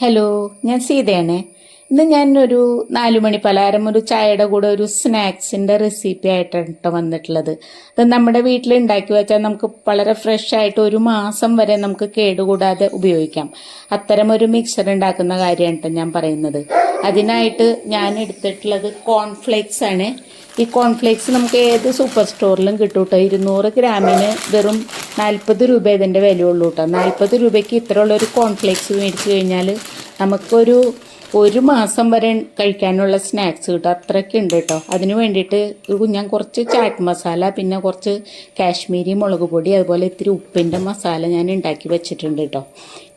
Hello ഞാൻ സീതയാണേ. ഇന്ന് ഞാൻ ഒരു നാലുമണി പലഹാരം ഒരു ചായയുടെ കൂടെ ഒരു സ്നാക്സിന്റെ റെസിപ്പി ആയിട്ടാണ് വന്നിട്ടുള്ളത്. അത് നമ്മുടെ വീട്ടിൽ ഉണ്ടാക്കി വെച്ചാൽ നമുക്ക് വളരെ ഫ്രഷ് ആയിട്ട് ഒരു മാസം വരെ നമുക്ക് കേടുകൂടാതെ ഉപയോഗിക്കാം. അത്തരം ഒരു മിക്സർ ഉണ്ടാക്കുന്ന കാര്യമാണ് ഞാൻ പറയുന്നത്. അതിനായിട്ട് ഞാൻ എടുത്തിട്ടുള്ളത് കോൺഫ്ലേക്സ് ആണ്. ഈ കോൺഫ്ലേക്സ് നമുക്ക് ഏത് സൂപ്പർ സ്റ്റോറിലും കിട്ടും കേട്ടോ ഇരുന്നൂറ് ഗ്രാമിന് വെറും നാൽപ്പത് രൂപ ഇതിന്റെ വിലയുള്ളൂ കേട്ടോ നാൽപ്പത് രൂപയ്ക്ക് ഇത്രയുള്ള ഒരു കോൺഫ്ലേക്സ് മേടിച്ചു കഴിഞ്ഞാൽ നമുക്കൊരു ഒരു മാസം വരെ കഴിക്കാനുള്ള സ്നാക്സ് കിട്ടും. അത്രയ്ക്ക് ഉണ്ട് കേട്ടോ. അതിന് വേണ്ടിയിട്ട് ഞാൻ കുറച്ച് ചാറ്റ് മസാല പിന്നെ കുറച്ച് കാശ്മീരി മുളക് പൊടി അതുപോലെ ഇത്തിരി ഉപ്പിന്റെ മസാല ഞാൻ ഉണ്ടാക്കി വെച്ചിട്ടുണ്ട് കേട്ടോ.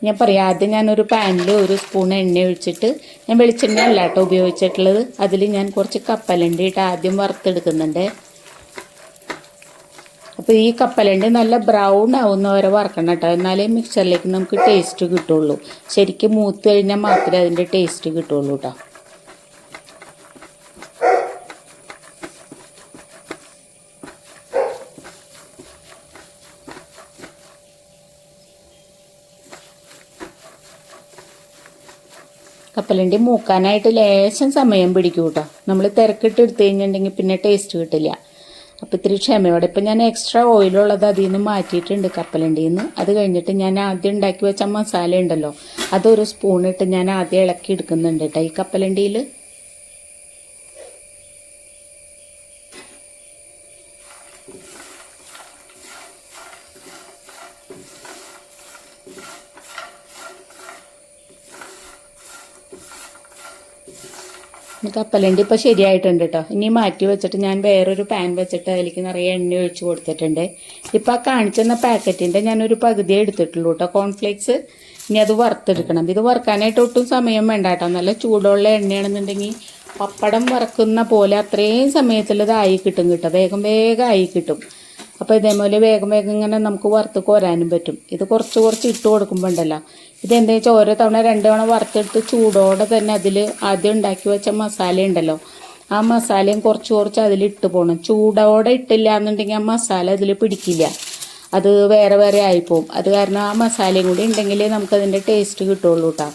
ഞാൻ പറയാം ആദ്യം ഞാനൊരു പാനിൽ ഒരു സ്പൂൺ എണ്ണ ഒഴിച്ചിട്ട് ഞാൻ വെളിച്ചെണ്ണ അല്ല കേട്ടോ ഉപയോഗിച്ചിട്ടുള്ളത്. അതിൽ ഞാൻ കുറച്ച് കപ്പലണ്ടി ഇട്ട് ആദ്യം വറുത്തെടുക്കുന്നുണ്ട്. അപ്പോൾ ഈ കപ്പലണ്ടി നല്ല ബ്രൗൺ ആവുന്ന വരെ വറക്കണം കേട്ടോ. എന്നാലേ മിക്സറിലേക്ക് നമുക്ക് ടേസ്റ്റ് കിട്ടുള്ളൂ. ശരിക്കും മൂത്ത് കഴിഞ്ഞാൽ മാത്രമേ അതിന്റെ ടേസ്റ്റ് കിട്ടുള്ളൂ കേട്ടോ കപ്പലണ്ടി മൂക്കാനായിട്ട് ലേശം സമയം പിടിക്കും കേട്ടോ നമ്മൾ തിരക്കിട്ട് എടുത്തു കഴിഞ്ഞിട്ടുണ്ടെങ്കിൽ പിന്നെ ടേസ്റ്റ് കിട്ടില്ല. അപ്പോൾ ഇത്തിരി ക്ഷമയോടെ. ഇപ്പം ഞാൻ എക്സ്ട്രാ ഓയിലുള്ളത് അതിൽ നിന്ന് മാറ്റിയിട്ടുണ്ട് കപ്പലണ്ടിയിൽ നിന്ന്. അത് കഴിഞ്ഞിട്ട് ഞാൻ ആദ്യം ഉണ്ടാക്കി വെച്ച മസാല ഉണ്ടല്ലോ അതൊരു സ്പൂണിട്ട് ഞാൻ ആദ്യം ഇളക്കി എടുക്കുന്നുണ്ട് കേട്ടോ ഈ കപ്പലണ്ടിയിൽ കപ്പലണ്ടി ഇപ്പോൾ ശരിയായിട്ടുണ്ട് കേട്ടോ ഇനി മാറ്റി വെച്ചിട്ട് ഞാൻ വേറൊരു പാൻ വെച്ചിട്ട് അതിലേക്ക് നിറയെ എണ്ണ ഒഴിച്ച് കൊടുത്തിട്ടുണ്ട്. ഇപ്പോൾ ആ കാണിച്ചെന്ന പാക്കറ്റിന്റെ ഞാനൊരു പകുതിയേ എടുത്തിട്ടുള്ളൂ കേട്ടോ കോൺഫ്ലേക്സ് ഇനി അത് വറുത്തെടുക്കണം. ഇത് വറുക്കാനായിട്ട് ഒട്ടും സമയം വേണ്ട കേട്ടോ നല്ല ചൂടുള്ള എണ്ണയാണെന്നുണ്ടെങ്കിൽ പപ്പടം വറക്കുന്ന പോലെ അത്രയും സമയത്തിൽ ഇത് ആയി കിട്ടും കേട്ടോ വേഗം വേഗം ആയി കിട്ടും. അപ്പോൾ ഇതേപോലെ വേഗം വേഗം ഇങ്ങനെ നമുക്ക് വറുത്ത് കോരാനും പറ്റും. ഇത് കുറച്ച് കുറച്ച് ഇട്ട് കൊടുക്കുമ്പോൾ ഉണ്ടല്ലോ ഇതെന്താ വെച്ചാൽ ഓരോ തവണ രണ്ട് തവണ വറുത്തെടുത്ത് ചൂടോടെ തന്നെ അതിൽ ആദ്യം ഉണ്ടാക്കി വെച്ച മസാല ഉണ്ടല്ലോ. ആ മസാലയും കുറച്ച് കുറച്ച് അതിൽ ഇട്ട് പോകണം ചൂടോടെ ഇട്ടില്ല എന്നുണ്ടെങ്കിൽ ആ മസാല അതിൽ പിടിക്കില്ല. അത് വേറെ വേറെ ആയിപ്പോവും അത് കാരണം ആ മസാലയും കൂടി ഉണ്ടെങ്കിൽ നമുക്കതിന്റെ ടേസ്റ്റ് കിട്ടുള്ളൂ കേട്ടോ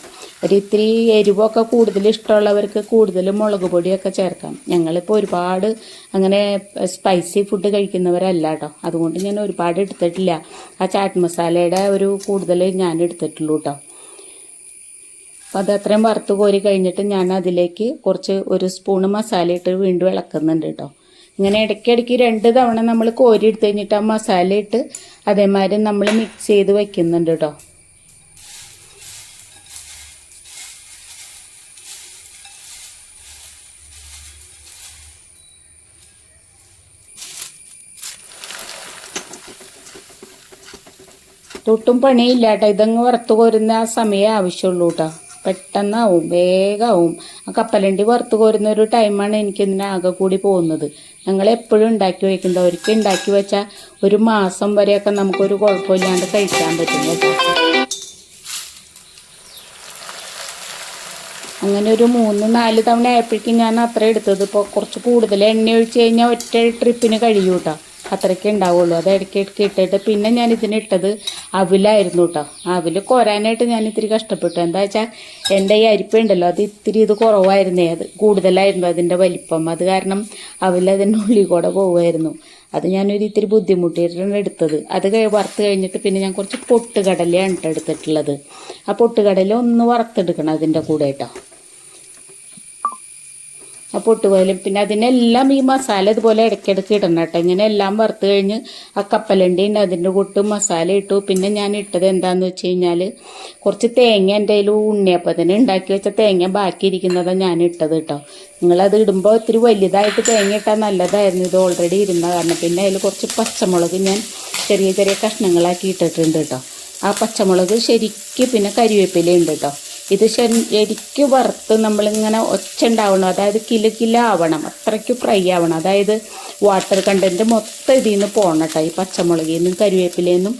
ഒരു ഇത്തിരി എരിവൊക്കെ കൂടുതൽ ഇഷ്ടമുള്ളവർക്ക് കൂടുതൽ മുളക് പൊടിയൊക്കെ ചേർക്കാം. ഞങ്ങളിപ്പോൾ ഒരുപാട് അങ്ങനെ സ്പൈസി ഫുഡ് കഴിക്കുന്നവരല്ല കേട്ടോ അതുകൊണ്ട് ഞാൻ ഒരുപാട് എടുത്തിട്ടില്ല. ആ ചാറ്റ് മസാലയുടെ ഒരു കൂടുതൽ ഞാൻ എടുത്തിട്ടുള്ളൂ കേട്ടോ അപ്പോൾ അത് അത്രയും വറുത്ത് കോരി കഴിഞ്ഞിട്ട് ഞാൻ അതിലേക്ക് കുറച്ച് ഒരു സ്പൂണ് മസാല ഇട്ട് വീണ്ടും ഇളക്കുന്നുണ്ട് കേട്ടോ ഇങ്ങനെ ഇടയ്ക്കിടയ്ക്ക് രണ്ട് തവണ നമ്മൾ കോരി എടുത്ത് കഴിഞ്ഞിട്ട് ആ മസാല ഇട്ട് അതേമാതിരി നമ്മൾ മിക്സ് ചെയ്ത് വയ്ക്കുന്നുണ്ട് കേട്ടോ ഒട്ടും പണിയില്ല കേട്ടോ ഇതങ്ങ് വറുത്ത് കോരുന്ന ആ സമയം ആവശ്യമുള്ളൂ കേട്ടോ പെട്ടെന്നാവും വേഗമാവും ആ കപ്പലണ്ടി വറുത്ത് കോരുന്ന ഒരു ടൈമാണ് എനിക്ക് ഇതിന് ആകെ കൂടി പോകുന്നത്. ഞങ്ങൾ എപ്പോഴും ഉണ്ടാക്കി വയ്ക്കുന്നത് ഒരിക്കൽ ഉണ്ടാക്കി വെച്ചാൽ ഒരു മാസം വരെയൊക്കെ നമുക്കൊരു കുഴപ്പമില്ലാണ്ട് കഴിക്കാൻ പറ്റും കേട്ടോ. അങ്ങനെ ഒരു മൂന്ന് നാല് തവണ ആയപ്പോഴേക്കും ഞാൻ അത്ര എടുത്തത്. ഇപ്പോൾ കുറച്ച് കൂടുതൽ എണ്ണ ഒഴിച്ച് കഴിഞ്ഞാൽ ഒറ്റ ട്രിപ്പിന് കഴിയും കേട്ടോ അത്രയ്ക്ക് ഉണ്ടാവുള്ളൂ. അത് ഇടയ്ക്ക് ഇടയ്ക്ക് ഇട്ടിട്ട് പിന്നെ ഞാൻ ഇതിനിട്ടത് അവിലായിരുന്നു കേട്ടോ അവിൽ കോരാനായിട്ട് ഞാൻ ഇത്തിരി കഷ്ടപ്പെട്ടു. എന്താ വെച്ചാൽ എന്റെ ഈ അരിപ്പ ഉണ്ടല്ലോ അത് ഇത്തിരി ഇത് കുറവായിരുന്നേ. അത് കൂടുതലായിരുന്നു അതിന്റെ വലിപ്പം. അത് കാരണം അവിൽ ഉള്ളിൽ കൂടെ പോകുമായിരുന്നു അത് ഞാനൊരു ഇത്തിരി ബുദ്ധിമുട്ടിയിട്ടാണ് എടുത്തത്. അത് വറുത്ത് കഴിഞ്ഞിട്ട് പിന്നെ ഞാൻ കുറച്ച് പൊട്ടുകടലയാണ് എടുത്തിട്ടുള്ളത്. ആ പൊട്ടുകടല ഒന്ന് വറുത്തെടുക്കണം അതിന്റെ കൂടെ കേട്ടോ ആ പൊട്ടുപോലും പിന്നെ അതിനെല്ലാം ഈ മസാല ഇതുപോലെ ഇടയ്ക്കിടയ്ക്ക് ഇടണം കേട്ടോ. ഇങ്ങനെ എല്ലാം വറുത്ത് കഴിഞ്ഞ് ആ കപ്പലണ്ടി ഉണ്ട് അതിന്റെ കൂട്ട് മസാല ഇട്ടു. പിന്നെ ഞാൻ ഇട്ടത് എന്താണെന്ന് വെച്ച് കഴിഞ്ഞാൽ കുറച്ച് തേങ്ങ എന്റെ കയ്യിൽ ഉണ്ണിയപ്പത്തിന് ഉണ്ടാക്കി വെച്ച തേങ്ങ ബാക്കി ഇരിക്കുന്നതാണ് ഞാൻ ഇട്ടത് കേട്ടോ. നിങ്ങളത് ഇടുമ്പോൾ ഇത്തിരി വലുതായിട്ട് തേങ്ങ ഇട്ടാൽ നല്ലതായിരുന്നു. ഇത് ഓൾറെഡി ഇരുന്ന കാരണം പിന്നെ അതിൽ കുറച്ച് പച്ചമുളക് ഞാൻ ചെറിയ ചെറിയ കഷ്ണങ്ങളാക്കി ഇട്ടിട്ടുണ്ട് കേട്ടോ. ആ പച്ചമുളക് ശരിക്കും പിന്നെ കരിവേപ്പില ഉണ്ട് കേട്ടോ. ഇത് ശരിക്കും വറുത്ത് നമ്മളിങ്ങനെ ഒച്ച ഉണ്ടാവണം അതായത് കില കിലോ ആവണം അത്രയ്ക്ക് ഫ്രൈ ആവണം. അതായത് വാട്ടർ കണ്ടന്റ് മൊത്തം ഇതിൽ നിന്ന് പോകണം കേട്ടോ. ഈ പച്ചമുളകിൽ നിന്നും കരുവേപ്പിലയിൽ നിന്നും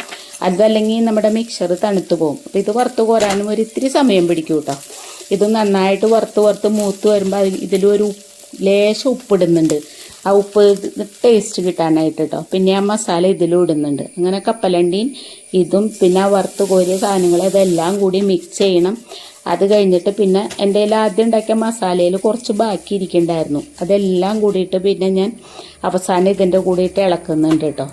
അതല്ലെങ്കിൽ നമ്മുടെ മിക്സർ തണുത്തു പോകും. അപ്പോൾ ഇത് വറുത്ത് കോരാനും ഒരു ഇത്തിരി സമയം പിടിക്കും കേട്ടോ. ഇത് നന്നായിട്ട് വറുത്ത് വറുത്ത് മൂത്ത് വരുമ്പോൾ ഇതിലൊരു ലേശം ഉപ്പിടുന്നുണ്ട്. ആ ഉപ്പ് ടേസ്റ്റ് കിട്ടാനായിട്ട് കേട്ടോ. പിന്നെ ആ മസാല ഇതിലും ഇടുന്നുണ്ട്. അങ്ങനെ കപ്പലണ്ടിയും ഇതും പിന്നെ വറുത്ത് കോരിയ സാധനങ്ങൾ ഇതെല്ലാം കൂടി മിക്സ് ചെയ്യണം. അത് കഴിഞ്ഞിട്ട് പിന്നെ എന്റെ കയ്യിൽ ആദ്യം ഉണ്ടാക്കിയ മസാലയിൽ കുറച്ച് ബാക്കി ഇരിക്കണ്ടായിരുന്നു അതെല്ലാം കൂടിയിട്ട് പിന്നെ ഞാൻ അവസാനം ഇതിന്റെ കൂടിയിട്ട് ഇളക്കുന്നുണ്ട് കേട്ടോ.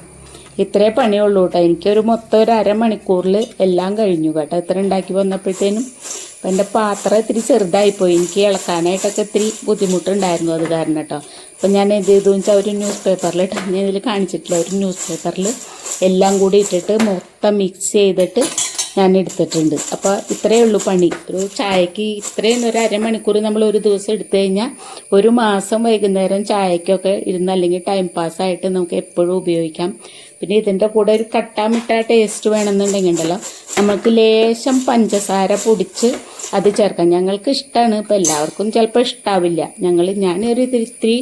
ഇത്രേ പണിയുള്ളൂ കേട്ടോ. എനിക്കൊരു മൊത്തം ഒരു അരമണിക്കൂറിൽ എല്ലാം കഴിഞ്ഞു കേട്ടോ. ഇത്ര ഉണ്ടാക്കി വന്നപ്പോഴത്തേനും എന്റെ പാത്രം ഇത്തിരി ചെറുതായിപ്പോയി. എനിക്ക് ഇളക്കാനായിട്ടൊക്കെ ഇത്തിരി ബുദ്ധിമുട്ടുണ്ടായിരുന്നു അത് കാരണം കേട്ടോ. അപ്പം ഞാൻ എന്ത് ചെയ്തു? വെച്ചാൽ ഒരു ന്യൂസ് പേപ്പറിൽ ഞാൻ ഇതിൽ കാണിച്ചിട്ടില്ല. ഒരു ന്യൂസ് പേപ്പറിൽ എല്ലാം കൂടി ഇട്ടിട്ട് മൊത്തം മിക്സ് ചെയ്തിട്ട് ഞാൻ എടുത്തിട്ടുണ്ട് അപ്പോൾ ഇത്രയേ ഉള്ളൂ പണി. ഒരു ചായക്ക് ഇത്രയും ഒരു അരമണിക്കൂർ നമ്മൾ ഒരു ദിവസം എടുത്തു കഴിഞ്ഞാൽ ഒരു മാസം വൈകുന്നേരം ചായക്കൊക്കെ ഇരുന്ന് അല്ലെങ്കിൽ ടൈം പാസ്സായിട്ട് നമുക്ക് എപ്പോഴും ഉപയോഗിക്കാം. പിന്നെ ഇതിന്റെ കൂടെ ഒരു കട്ടാമിട്ട ടേസ്റ്റ് വേണമെന്നുണ്ടെങ്കിൽ ഉണ്ടല്ലോ. നമുക്ക് ലേശം പഞ്ചസാര പൊടിച്ച് അത് ചേർക്കാം. ഞങ്ങൾക്ക് ഇഷ്ടമാണ് ഇപ്പോൾ എല്ലാവർക്കും ചിലപ്പോൾ ഇഷ്ടാവില്ല. ഞങ്ങൾ ഞാൻ ഇത്തിരി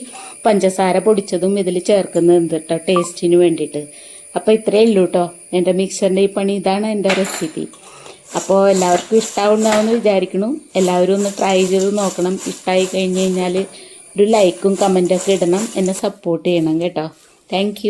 പഞ്ചസാര പൊടിച്ചതും ഇതിൽ ചേർക്കുന്നുണ്ട് കേട്ടോ ടേസ്റ്റിന് വേണ്ടിയിട്ട്. അപ്പോൾ ഇത്രയേ ഉള്ളൂ കേട്ടോ എന്റെ മിക്സറിന്റെ ഈ പണി ഇതാണ് എന്റെ റെസിപ്പി അപ്പോൾ എല്ലാവർക്കും ഇഷ്ടമാവുന്നാവെന്ന് വിചാരിക്കണു എല്ലാവരും ഒന്ന് ട്രൈ ചെയ്ത് നോക്കണം. ഇഷ്ടമായി കഴിഞ്ഞ് കഴിഞ്ഞാൽ ഒരു ലൈക്കും കമന്റൊക്കെ ഇടണം. എന്നെ സപ്പോർട്ട് ചെയ്യണം കേട്ടോ. താങ്ക്